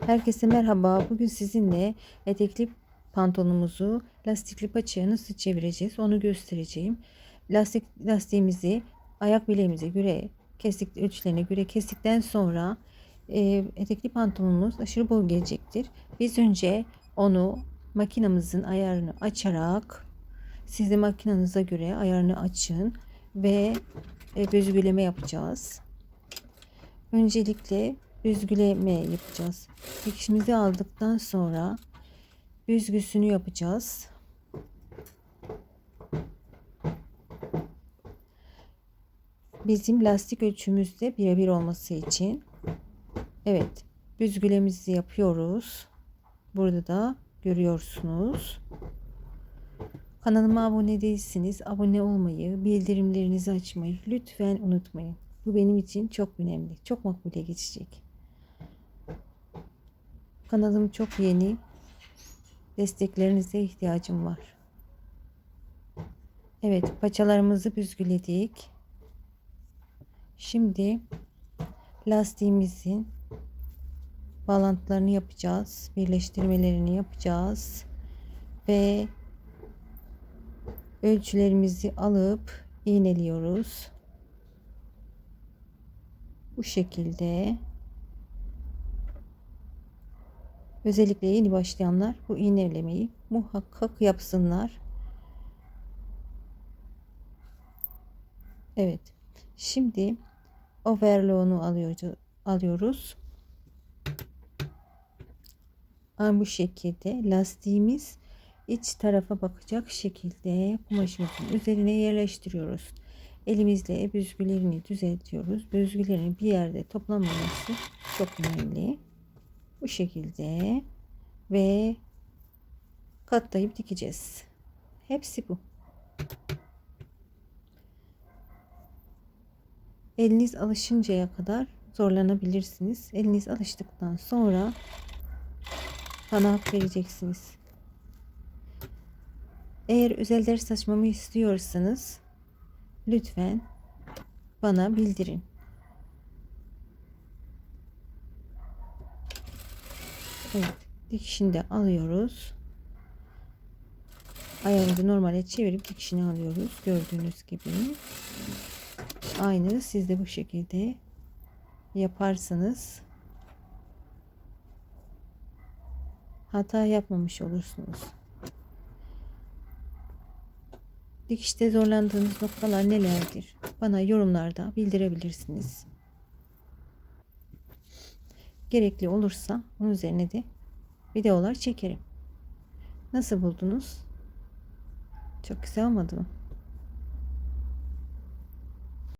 Herkese merhaba. Bugün sizinle etekli pantolonumuzu lastikli paçaya nasıl çevireceğiz onu göstereceğim. Lastik lastiğimizi ayak bileğimize göre kestik ölçülerine göre kestikten sonra e, etekli pantolonumuz aşırı bol gelecektir. Biz önce onu makinamızın ayarını açarak siz de makinanıza göre ayarını açın ve e, büzgüleme yapacağız. Öncelikle büzgüleme yapacağız. Dikişimizi aldıktan sonra büzgüsünü yapacağız. Bizim lastik ölçümüzde birebir olması için evet büzgülemizi yapıyoruz. Burada da görüyorsunuz. Kanalıma abone değilsiniz. Abone olmayı, bildirimlerinizi açmayı lütfen unutmayın. Bu benim için çok önemli. Çok makbule geçecek. Kanalım çok yeni. Desteklerinize ihtiyacım var. Evet, paçalarımızı büzgüledik. Şimdi lastiğimizin bağlantılarını yapacağız. Birleştirmelerini yapacağız. Ve ölçülerimizi alıp iğneliyoruz. Bu şekilde. Özellikle yeni başlayanlar bu iğnelemeyi muhakkak yapsınlar. Evet. Şimdi overlock'unu alıyoruz. Aynı bu şekilde lastiğimiz iç tarafa bakacak şekilde kumaşımızın üzerine yerleştiriyoruz. Elimizle büzgülerini düzeltiyoruz. Büzgülerin bir yerde toplanmaması çok önemli. Bu şekilde ve katlayıp dikeceğiz. Hepsi bu. Eliniz alışıncaya kadar zorlanabilirsiniz. Eliniz alıştıktan sonra bana hak vereceksiniz. Eğer özel ders açmamı istiyorsanız lütfen bana bildirin. Evet, dikişini de alıyoruz. Ayağımızı normale çevirip dikişini alıyoruz. Gördüğünüz gibi. Aynı siz de bu şekilde yaparsanız hata yapmamış olursunuz. Dikişte zorlandığınız noktalar nelerdir? Bana yorumlarda bildirebilirsiniz. Gerekli olursa onun üzerine de videolar çekerim. Nasıl buldunuz? Çok güzel olmadı mı?